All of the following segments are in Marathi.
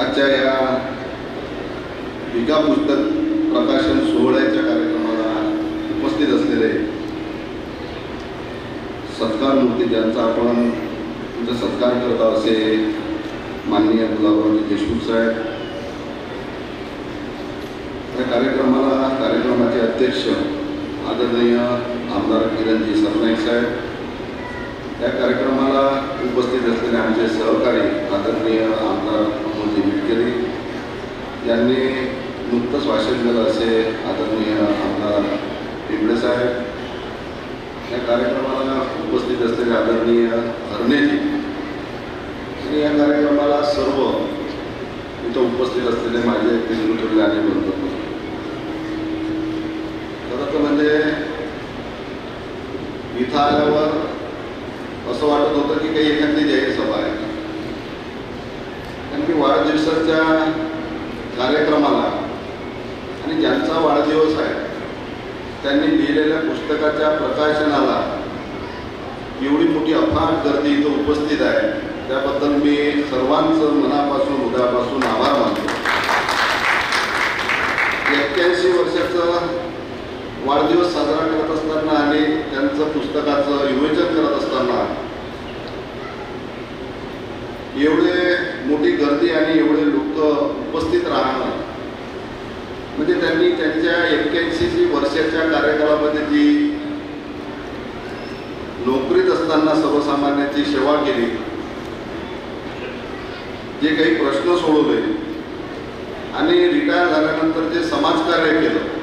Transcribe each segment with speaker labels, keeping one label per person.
Speaker 1: आजच्या या एका पुस्तक प्रकाशन सोहळ्याच्या कार्यक्रमाला उपस्थित असलेले सत्कार मूर्ती ज्यांचा आपण तुमचा सत्कार करता असे माननीय गुलाबरावजी देशमुख साहेब. या कार्यक्रमाला कार्यक्रमाचे अध्यक्ष आदरणीय आमदार किरणजी सरनाईक साहेब. या कार्यक्रमाला उपस्थित असलेले आमचे सहकारी आदरणीय आमदार अमोलजी मिटकरी यांनी नुकतंच भाषण केलं असे आदरणीय आमदार पिंपळे साहेब या कार्यक्रमाला उपस्थित असलेले आदरणीय हरणेजी आणि या कार्यक्रमाला सर्व इथं उपस्थित असलेले माझे पिंजरुटले आणि बंधू. खरं तर म्हणजे इथं आल्यावर असं वाटत होतं की काही एखादी जाहीर सभा आहे. की वाढदिवसाच्या कार्यक्रमाला आणि ज्यांचा वाढदिवस आहे त्यांनी लिहिलेल्या पुस्तकाच्या प्रकाशनाला एवढी मोठी अफाट गर्दी इथं उपस्थित आहे. त्याबद्दल मी सर्वांचं मनापासून उद्यापासून आभार मानतो. एक्क्याऐंशी वर्षाचा वाढदिवस साजरा करत असताना आणि त्यांचं पुस्तकाचं विवेचन करत असताना एवढे मोठी गर्दी आणि एवढे लोक उपस्थित राहणं म्हणजे त्यांनी त्यांच्या एक्क्याऐंशी वर्षाच्या कार्यकाळामध्ये जी नोकरीत असताना सर्वसामान्यांची सेवा केली जे काही प्रश्न सोडवले आणि रिटायर झाल्यानंतर जे समाजकार्य केलं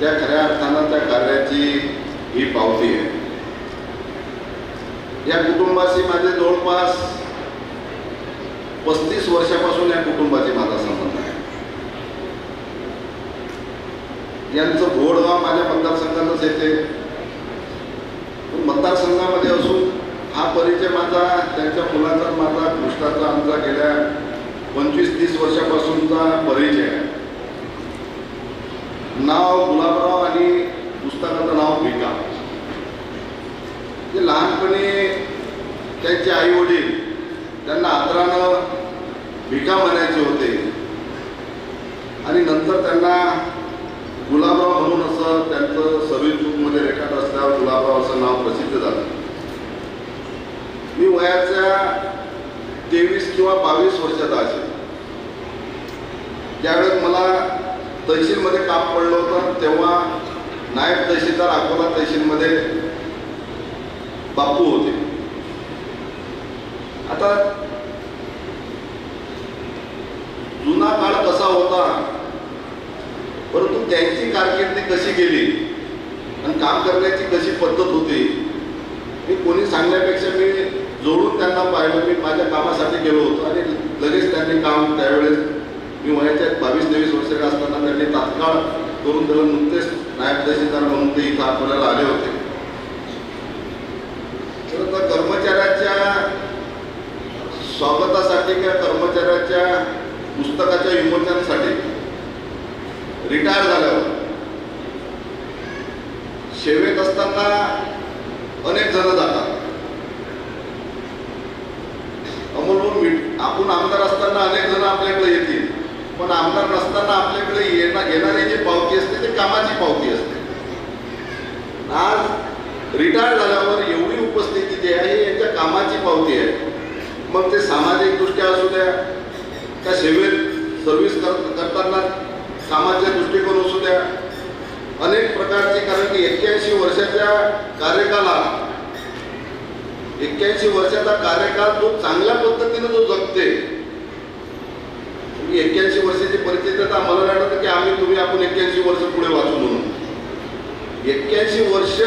Speaker 1: त्या खऱ्या अर्थानं त्या कार्याची ही पावती आहे. या कुटुंबाशी माझे जवळपास पस्तीस वर्षापासून या कुटुंबाचे माझा संबंध आहे यांचं भोडगाव माझ्या मतदारसंघातच येते. पण मतदारसंघामध्ये असून हा परिचय माझा त्यांच्या मुलाचा माझा कृष्णाचा आमचा गेल्या पंचवीस तीस वर्षापासूनचा परिचय आहे. नाव गुलाबराव आणि पुस्तकाचं नाव भिका. ते लहानपणी त्यांचे आई वडील त्यांना आदरानं भिका म्हणायचे होते. आणि नंतर त्यांना गुलाबराव म्हणून असं त्यांचं सर्विस बुकमध्ये रेखाट असल्यावर गुलाबराव असं नाव प्रसिद्ध झालं. मी वयाच्या तेवीस किंवा बावीस वर्षाचा असेल त्यावेळेस मला तहसीलमध्ये काम पडलं होतं तेव्हा नायब तहसीलदार अकोला तहसीलमध्ये बापू होते. आता जुना काळ कसा होता? परंतु त्यांची कारकिर्दी कशी गेली? आणि काम करण्याची कशी पद्धत होती? हे कोणी सांगण्यापेक्षा मी जोडून त्यांना पाहिलं. मी माझ्या कामासाठी गेलो होतो आणि लगेच त्यांनी काम त्यावेळेस मी वयाच्या बावीस तेवीस वर्षाचे असताना त्यांनी तात्काळ करून त्याला नुकतेच नायब तहसीलदार म्हणून ते इथं आपल्याला आले होते. तर कर्मचाऱ्याच्या स्वागतासाठी किंवा कर्मचाऱ्याच्या पुस्तकाच्या विमोचनासाठी रिटायर झाल्यावर सेवेत असताना अनेक जण जातात. म्हणून आपण आमदार असताना अनेक जण आपल्याकडे येतील. पण आमदार नसताना आपल्याकडे येणार येणारी जी पावती असते ती कामाची पावती असते. आज रिटायर झाल्यावर एवढी उपस्थिती जी आहे यांच्या कामाची पावती आहे. मग ते सामाजिक दृष्ट्या असू द्या त्या सेवेत सर्व्हिस कर करताना कामाच्या दृष्टिकोन असू द्या. अनेक प्रकारचे कारण की एक्क्याऐंशी वर्षाच्या कार्यकाला एक्क्याऐंशी वर्षाचा कार्यकाळ तो चांगल्या पद्धतीने जो जगते एक्क्याऐंशी वर्षाची परिस्थिती आम्हाला वाटतं की आम्ही तुम्ही आपण एक्क्याऐंशी वर्ष पुढे वाचू म्हणून. एक्क्याऐंशी वर्ष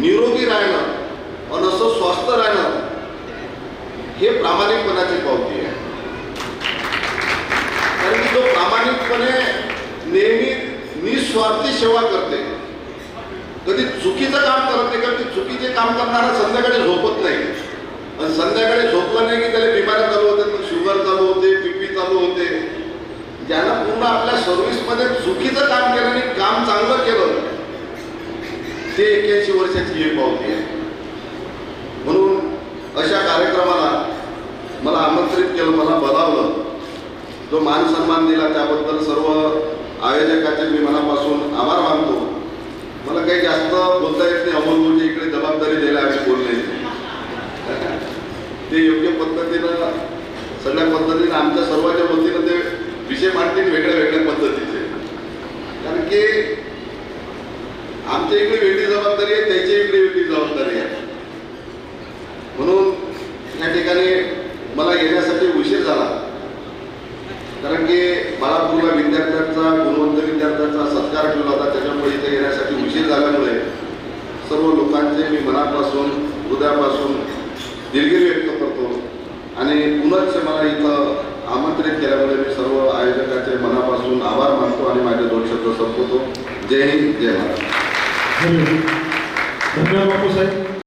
Speaker 1: निरोगी राहणं आणि असं स्वस्थ राहणं हे प्रामाणिकपणाची पावती आहे. कारण की जो प्रामाणिकपणे नेहमी निस्वार्थी सेवा करते कधी चुकीचं काम करत नाही कारण की चुकीचे काम करणारा संध्याकाळी झोपत नाही. आणि संध्याकाळी झोपलं नाही की त्याला बिमाऱ्या चालू होते मग शुगर चालू होते बीपी चालू होते. ज्यानं पूर्ण आपल्या सर्व्हिसमध्ये चुकीचं काम केलं आणि काम चांगलं केलं ते एक्क्याऐंशी वर्षाची ही पावती आहे. म्हणून अशा कार्यक्रमाला मला आमंत्रित केलं मला बोलावलं. जो मान सन्मान दिला त्याबद्दल सर्व आयोजकाचे मी मनापासून आभार मानतो. मला काही जास्त बोलता येत नाही अमोल म्हणजे इकडे जबाबदारी द्यायला आम्ही बोलले ते योग्य पद्धतीनं सगळ्या पद्धतीनं आमच्या सर्वांच्या वतीनं ते विषय मांडतील वेगळ्या वेगळ्या पद्धतीचे. कारण की आमच्या इकडे वेगळी जबाबदारी आहे त्याची इकडे वेगळी जबाबदारी आहे. म्हणून या ठिकाणी मला येण्यासाठी उशीर झाला. कारण की बाळापूरला विद्यार्थ्यांचा गुणवंत विद्यार्थ्यांचा सत्कार ठेवला होता त्याच्यामुळे इथे येण्यासाठी उशीर झाल्यामुळे सर्व लोकांचे मी मनापासून हृदयापासून दिलगिरी व्यक्त करतो. आणि पुनश्च मला इथं आमंत्रित केल्यामुळे मी सर्व आयोजकाचे मनापासून आभार मानतो आणि माझे दोन शब्द संपवतो. जय हिंद जय महाराज
Speaker 2: धन्यवाद. धन्यवाद बापू साहेब